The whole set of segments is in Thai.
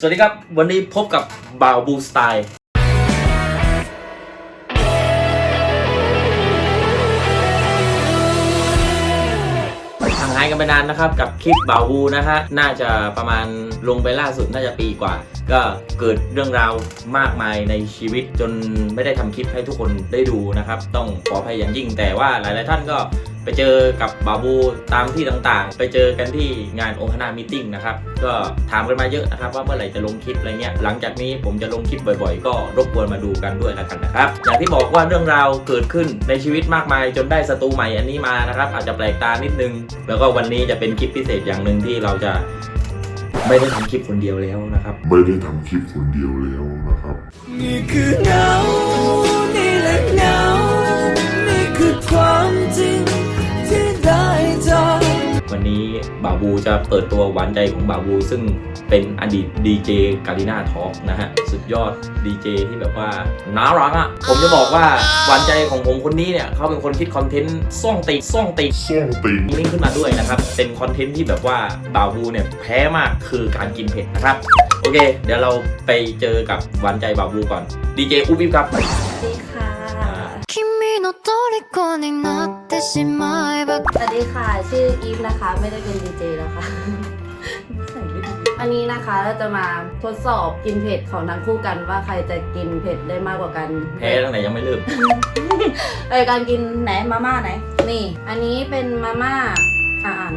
สวัสดีครับ วันนี้พบกับบ่าวบูสไตล์ห่างหายกันไปนานนะครับกับคลิปบ่าวบูนะฮะ น่าจะประมาณลงไปล่าสุดน่าจะปีกว่า ก็เกิดเรื่องราวมากมายในชีวิตจนไม่ได้ทำคลิปให้ทุกคนได้ดูนะครับ ต้องขออภัยอย่างยิ่งแต่ว่าหลาย ๆ ท่านก็ ไปเจอกับบาบูตามที่ต่างๆ ไปเจอกันที่งานองคณามิทติ้งนะครับ ก็ถามกันมาเยอะนะครับ ว่าเมื่อไหร่จะลงคลิปอะไรเงี้ย หลังจากนี้ผมจะลงคลิปบ่อยๆ ก็รบกวนมาดูกันด้วยแล้วกันนะครับ อย่างที่บอกว่าเรื่องราวเกิดขึ้นในชีวิตมากมาย จนได้สตูใหม่อันนี้มานะครับ อาจจะแปลกตานิดนึง แล้วก็วันนี้จะเป็นคลิปพิเศษอย่างหนึ่งที่เราจะไม่ได้ทำคลิปคนเดียวแล้วนะครับ ไม่ได้ทำคลิปคนเดียวแล้วนะครับ นี่คือเงา บ่าวบูจะเปิดตัวหวานใจของบ่าวบู ซึ่งเป็นอดีตดีเจกาลิน่าทอล์กนะฮะ สุดยอดดีเจที่แบบว่าน่ารักอะ ผมจะบอกว่าหวานใจของผมคนนี้เนี่ยเขาเป็นคนคิดคอนเทนต์ซ่องตีซ่องตีซ่องติงลิงก์ขึ้นมาด้วยนะครับ เป็นคอนเทนต์ที่แบบว่าบ่าวบูเนี่ยแพ้มากคือการกินเผ็ดนะครับ โอเค เดี๋ยวเราไปเจอกับหวานใจบ่าวบูก่อนดีเจอุ๊บอิ๊บครับสวัสดีค่ะ君の虜になってしまえば สวัสดีค่ะ ชื่ออีฟนะคะ ไม่ได้เป็นดีเจแล้วค่ะ อันนี้นะคะเราจะมาทดสอบกินเผ็ดของทั้งคู่กันว่าใครจะกินเผ็ดได้มากกว่ากัน แพ้ตั้งแต่ยังไม่เริ่ม เออการกินไหนมาม่าไหน นี่ อันนี้เป็นมาม่าอ่าน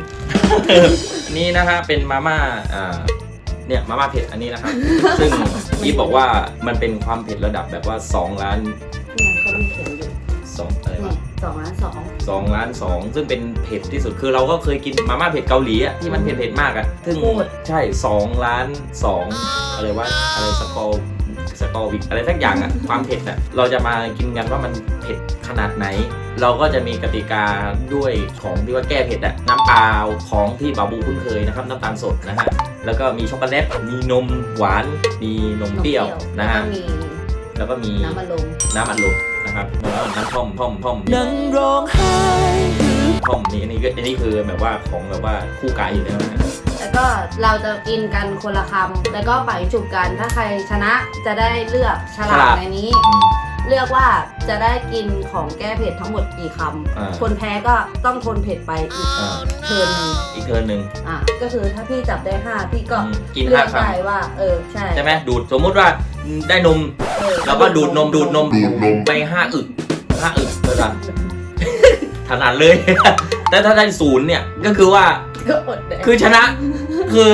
นี่นะฮะเป็นมาม่าอ่าเนี่ยมาม่าเผ็ดอันนี้นะครับ ซึ่งอีฟบอกว่ามันเป็นความเผ็ดระดับแบบว่า 2 ล้าน เนี่ยเขา มีเขียนอยู่2อะไรนี่วะสองล้านสองสองล้านสองซึ่งเป็นเผ็ดที่สุดคือเราก็เคยกินมาม่าเผ็ดเกาหลีอะที่มันเผ็ดเผ็ดๆมากอะซึ่งใช่2ล้าน2อะไรวะอะไรสกอร์สกอร์วิกอะไรสักอย่างอะความเผ็ดอะเราจะมากินกันว่ามันเผ็ดขนาดไหน เราก็จะมีกติกาด้วยของที่ว่าแก้เผ็ดอะน้ำเปล่าของที่บาบูคุ้นเคยนะครับน้ำตาลสดนะฮะแล้วก็มีช็อกโกแลตมีนมหวาน มีนมเปรี้ยวนะฮะแล้วก็มีแล้วก็มีน้ำมันลมน้ำอัดลม นะครับแล้วก็น้ำท่อมท่อมท่อมนั่งร้องไห้ท่อมนี่อันนี้ก็อันนี้คือแบบว่าของแบบว่าคู่กายอยู่แล้วนะแล้วก็เราจะกินกันคนละคำแล้วก็ปล่อยจุบกันถ้าใครชนะจะได้เลือกฉลากในนี้อืมเลือกว่าจะได้กินของแก้เผ็ดทั้งหมดกี่คอ่าำคนแพ้ก็ต้องทนเผ็ดไปอีกอ่าเทิร์นหนึงอีกเทิร์นหนึ่งอะก็คือถ้าพี่จับได้ห้าพี่ก็อืมกินเลืห้าอกครั้งได้ว่าเออใช่ใช่ไหมดูดสมมุติว่า ได้นมเออเราก็ดูดนมดูดนมดูดนมไปห้าอึกห้าอึกเท่านั้นถนัดเลย แต่ถ้าได้ศูนย์เนี่ยก็คือว่าก็อดแดกคือชนะคือ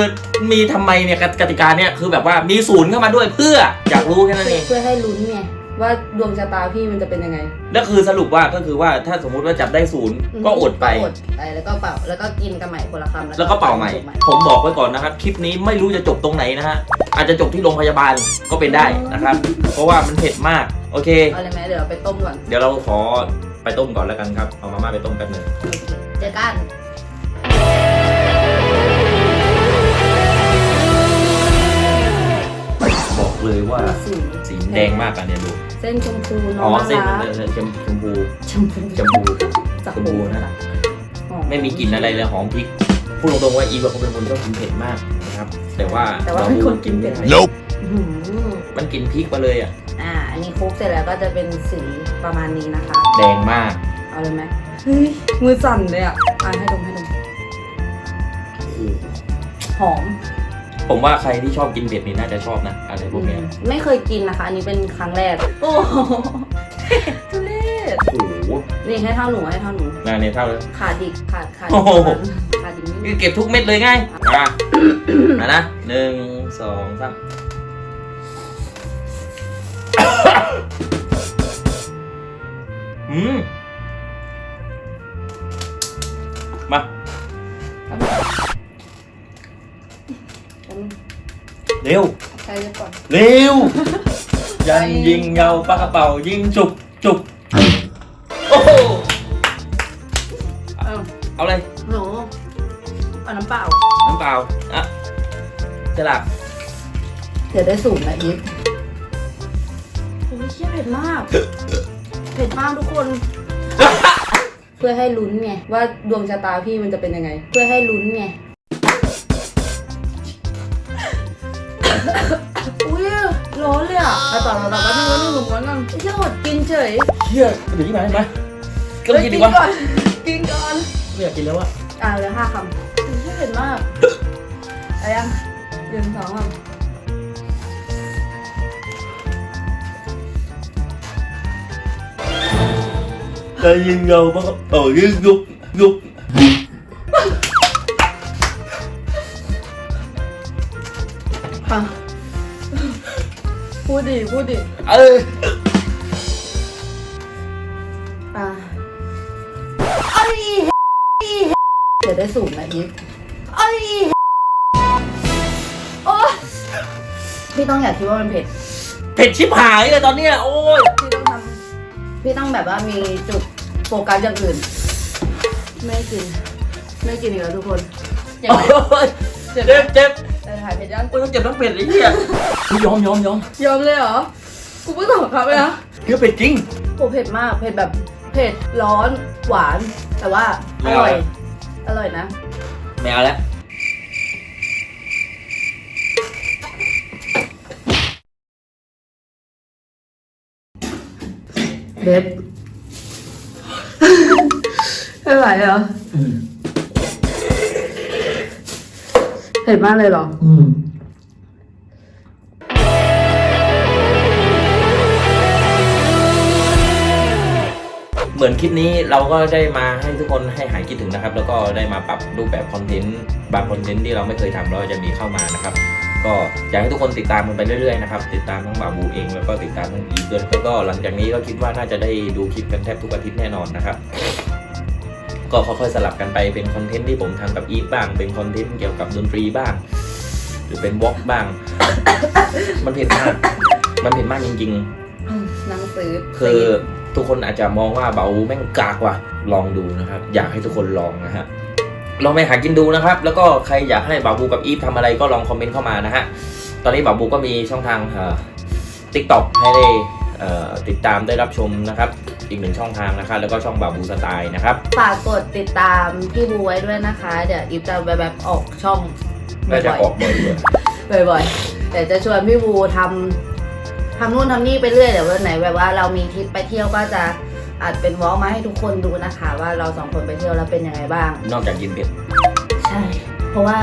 มีทำไมเนี่ยกติกาเนี่ยคือแบบว่ามีศูนย์เข้ามาด้วยเพื่ออยากรู้แค่นั้นเอง เพื่อให้ลุ้นไง ว่าดวงชะตาพี่มันจะเป็นยังไงแล้วคือสรุปว่าก็คือว่าถ้าสมมุติว่าจับได้ศูนย์ก็อดไปอดไปแล้วก็เป่าแล้วก็กินกันใหม่คนละคำแล้วก็เป่าใหม่จุบผมบอกไว้ก่อนนะครับ คลิปนี้ไม่รู้จะจบตรงไหนนะฮะ อาจจะจบที่โรงพยาบาลก็เป็นได้นะครับ เพราะว่ามันเผ็ดมาก โอเค เอาเลยไหมเดี๋ยวเราไปต้มก่อนเดี๋ยวเราขอไปต้มก่อนแล้วกันครับ เอามาม่าไปต้มแป๊บหนึงโอเคเจอกัน เลยว่าสีสีแดงมากอะเนี่ยดูเส้นชมพูน้อ๋อองเส้นน่าเอรักอเออชมชมพูชมพูชมพูจากชมพูนั่นแหละหอ ไม่มีกลิ่นอะไรเลยหอมพริกพูดตรงๆว่าอีบอกเขาเป็นคนชอบกินเผ็ดมากนะครับ แต่ว่าแต่ว่าเป็นคนกินเผ็ดไหม Nope อื้อหือมันกินพริกมาเลยอะอ่าอันนี้คลุกเสร็จแล้วก็จะเป็นสีประมาณนี้นะคะ แดงมากเอาเลยไหมเฮ้ยมือสั่นเลยอะอ่าให้ดมให้ดมหอม ผมว่าใครที่ชอบกินเผ็ดนี่น่าจะชอบนะอะไรพวกเนี้ยไม่เคยกินนะคะ อันนี้เป็นครั้งแรก โอ้โหทุเรศโอ้โหนี่ให้เท่าหนูให้เท่าหนูงานเนี่ยเท่าเลยขาดดิกขาดขาดโอ้โห ขาดดิกนิดคืนึองเก็บทุกเม็ดเลยไงอะอะนะหนึ่งสองสามอืมมา เร็ว ใครจะก่อนเร็ว ยันยิงเงาปากกระเป๋ายิงจุกจุกโอ้โหเออเอาเลยหนูเอาน้ำเปล่า น้ำเปล่าอะจะหลักเดี๋ยวได้สูตรนะอีฟโอ้ยเชี่ยเผ็ดมาก เผ็ดมากทุกคน เพื่อให้ลุ้นไงว่าดวงชะตาพี่มันจะเป็นยังไง เพื่อให้ลุ้นไง เอาต่อต่อต่อแป๊บนึงแป๊บนึงหนูม้วนก่อนไอ้เชี่ยอดกินเฉยเฮียเดี๋ยวนี้มามาก็กินดีวะก่อนกินก่อน ไม่อยากกินแล้วอะอ่าเหลือห้าคำไอ้เชี่ยเผ็ดมากอะไรยังหนึ่งสองคำได้ยินเงาปะเออยุบยุบยุบค่ะ พูดดิ พูดดิ เอออ่าไอ้เดี๋ยวได้สูตรนะอีฟไอ้โอ้พี่ต้องอย่าคิดว่ามันเผ็ด เผ็ดชิบหายเลยตอนเนี้ยโอ้ยพี่ต้องทำพี่ต้องแบบว่ามีจุดโฟกัสอย่างอื่น ไม่กิน ไม่กินอีกแล้วทุกคน เจ็บโอ้ไหมยเจ็บไหม เจ็บเจ็บเออหายเผ็ดยังโอ้ยต้องเจ็บต้องเผ็ดไอ้เหี้ยยอมยอมยอมยอมเลยเหรอ กูเพิ่งตอบครับเลยนะเฮ้ยเผ็ดจริงโหเผ็ดมากเผ็ดแบบเผ็ดร้อนหวานแต่ว่าไม่อเอาร่อยแล้วอร่อยนะไม่เอาแล้วเบ็บไม่ไหวเหรอ ผ็ดมากเลยเหรอ อืมเหมือนคลิปนี้เราก็ได้มาให้ทุกคนให้หายคิดถึงนะครับ แล้วก็ได้มาปรับรูปแบบคอนเทนต์บางคอนเทนต์ที่เราไม่เคยทำเราจะมีเข้ามานะครับ ก็อยากให้ทุกคนติดตามกันไปเรื่อยๆนะครับติดตามทั้งบาบูเองแล้วก็ติดตามทั้งอีฟด้วยแล้วก็หลังจากนี้ก็คิดว่าน่าจะได้ดูคลิปกันแทบทุกอาทิตย์แน่นอนนะครับ ก็ค่อยๆสลับกันไปเป็นคอนเทนต์ที่ผมทำกับอีฟบ้าง เป็นคอนเทนต์เกี่ยวกับดนตรีบ้าง หรือเป็นวอล์กบ้าง มันเผ็ดมาก มันเผ็ดมากจริงๆหนังสือคือทุกคนอาจจะมองว่าเบาแม่งกากว่ะลองดูนะครับ อยากให้ทุกคนลองนะฮะลองไปหากินดูนะครับ แล้วก็ใครอยากให้บาบูกับอีฟทำอะไรก็ลองคอมเมนต์เข้ามานะฮะตอนนี้บาบูก็มีช่องทางติ๊กต็อกให้ได้เอ่อติดตามได้รับชมนะครับ อีกหนึ่งช่องทางนะครับแล้วก็ช่องบาบูสไตล์นะครับ ฝากกดติดตามพี่บูไว้ด้วยนะคะ เดี๋ยวอีฟจะแบบแบบออกช่องน่าจะบ่อยออกบ่อยเลยๆบ่อยๆเดี๋ยวจะชวนพี่บูทำทำนู่นทำนี่ไปเรื่อยเดี๋ยววันไหนแบบว่าเรามีทริปไปเที่ยวก็จะอัดเป็นวอล์กมาให้ทุกคนดูนะคะ ว่าเราสองคนไปเที่ยวแล้วเป็นยังไงบ้าง นอกจากกินเผ็ด ใช่ เพราะว่า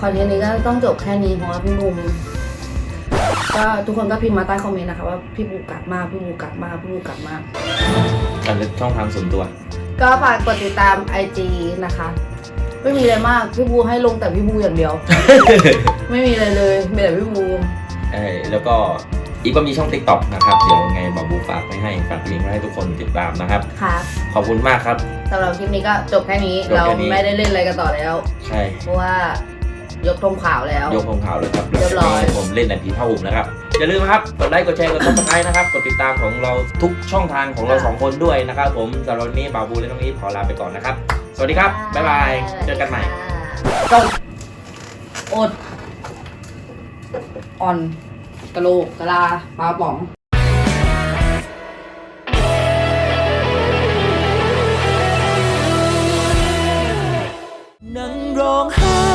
คอนเทนต์นี้ก็ต้องจบแค่นี้เพราะว่าพี่บูม ก็ทุกคนก็พิมพ์มาใต้คอมเมนต์นะคะว่าพี่บูกัดมากพี่บูกัดมากพี่บูกัดมาก อันนี้ช่องทางส่วนตัว ก็ฝากกดติดตาม IG นะคะ ไม่มีอะไรมากพี่บูให้ลงแต่พี่บูอย่างเดียว ไม่มีอะไรเลยมีแต่พี่บูเออแล้วก็อีฟก็มีช่องติ๊กต็อกนะครับ เดี๋ยวยังไงบาบูฝากไว้ให้ฝากลิงก์ไว้ให้ทุกคนติดตามนะครับ ค่ะขอบคุณมากครับ สำหรับคลิปนี้ก็จบแค่นี้จบเราแค่นี้ ไม่ได้เล่นอะไรกันต่อแล้ว ใช่ เพราะว่า ยกธงขาวแล้ว ยกของข่าวเลยครับเรียบร้อย ผมเล่นแต่ผีผ้าห่มนะครับ อย่าลืมนะครับ กดไลค์ กดแชร์ กดซับสไครต์นะครับ กดติดตามของเราทุกช่องทางของเราสองคนด้วยนะครับ ผมสำหรับวันนี้บาบูและน้องอีฟขอลาไปก่อนนะครับ สวัสดีครับ บ๊ายบาย เจอกันใหม่จบอด อ่อนกะโหลกกะลาปลาป๋องนั่งร้องไห้